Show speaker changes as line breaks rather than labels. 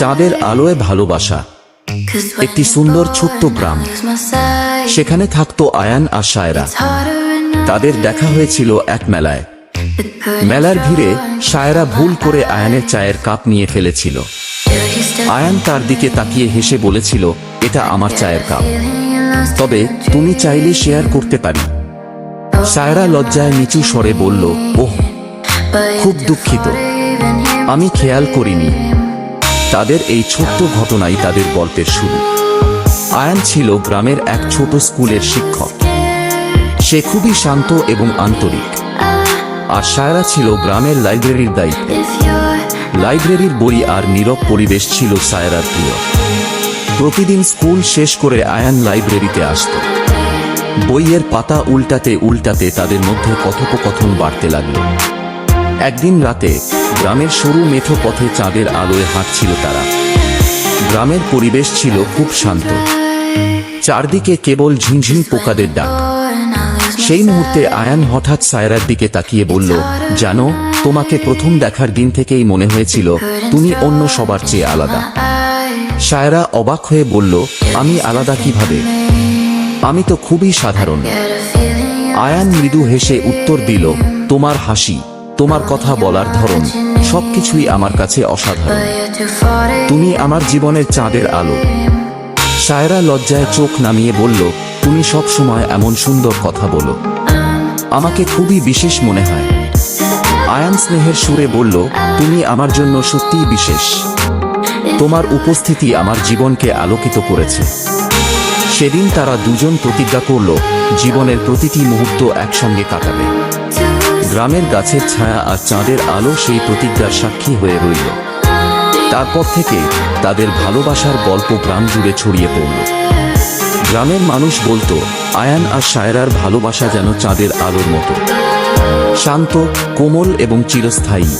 চাঁদের আলোয় ভালোবাসা। একটি সুন্দর ছোট্ট গ্রাম। সেখানে থাকতো আয়ান আর সায়রা। তাদের দেখা হয়েছিল এক মেলায়। মেলার ভিড়ে সায়রা ভুল করে আয়ানের চায়ের কাপ নিয়ে ফেলেছিল। আয়ান তার দিকে তাকিয়ে হেসে বলেছিল, এটা আমার চায়ের কাপ। তবে তুমি চাইলে শেয়ার করতে পারি। সায়রা লজ্জায় নিচু স্বরে বলল, ওহ, খুব দুঃখিত। আমি খেয়াল করিনি। তাদের এই ছোট্ট ঘটনাই তাদের গল্পের শুরু। আয়ান ছিল গ্রামের এক ছোট স্কুলের শিক্ষক। সে খুবই শান্ত এবং আন্তরিক। আর সায়রা ছিল গ্রামের লাইব্রেরির দায়িত্বে। লাইব্রেরির বই আর নীরব পরিবেশ ছিল সায়রার প্রিয়। প্রতিদিন স্কুল শেষ করে আয়ান লাইব্রেরিতে আসত। বইয়ের পাতা উল্টাতে উল্টাতে তাদের মধ্যে কথোপকথন বাড়তে লাগল। একদিন রাতে গ্রামের সরু মেঠো পথে চাঁদের আলোয় হাঁটছিল তারা। গ্রামের পরিবেশ ছিল খুব শান্ত। চারদিকে কেবল ঝিনঝিন পোকাদের ডাক। সেই মুহূর্তে আয়ান হঠাৎ সায়রার দিকে তাকিয়ে বলল, জানো, তোমাকে প্রথম দেখার দিন থেকেই মনে হয়েছিল তুমি অন্য সবার চেয়ে আলাদা। সায়রা অবাক হয়ে বলল, আমি আলাদা কীভাবে? আমি তো খুবই সাধারণ। আয়ান মৃদু হেসে উত্তর দিল, তোমার হাসি। তোমার কথা বলার ধরন সবকিছুই আমার কাছে অসাধারণ। তুমি আমার জীবনের চাঁদের আলো। সায়রা লজ্জায় চোখ নামিয়ে বলল, তুমি সব সময় এমন সুন্দর কথা বলো। আমাকে খুবই বিশেষ মনে হয়। আয়ান স্নেহের সুরে বলল, তুমি আমার জন্য সত্যিই বিশেষ। তোমার উপস্থিতি আমার জীবনকে আলোকিত করেছে। সেদিন তারা দুজন প্রতিজ্ঞা করল, জীবনের প্রতিটি মুহূর্ত একসঙ্গে কাটাবে। গ্রামের গাছের ছায়া আর চাঁদের আলো সেই প্রতিজ্ঞার সাক্ষী হয়ে রইল। তারপর থেকে তাদের ভালোবাসার গল্প গ্রাম জুড়ে ছড়িয়ে পড়ল। গ্রামের মানুষ বলতো, আয়ান আর সায়রার ভালোবাসা যেন চাঁদের আলোর মতো। শান্ত, কোমল এবং চিরস্থায়ী।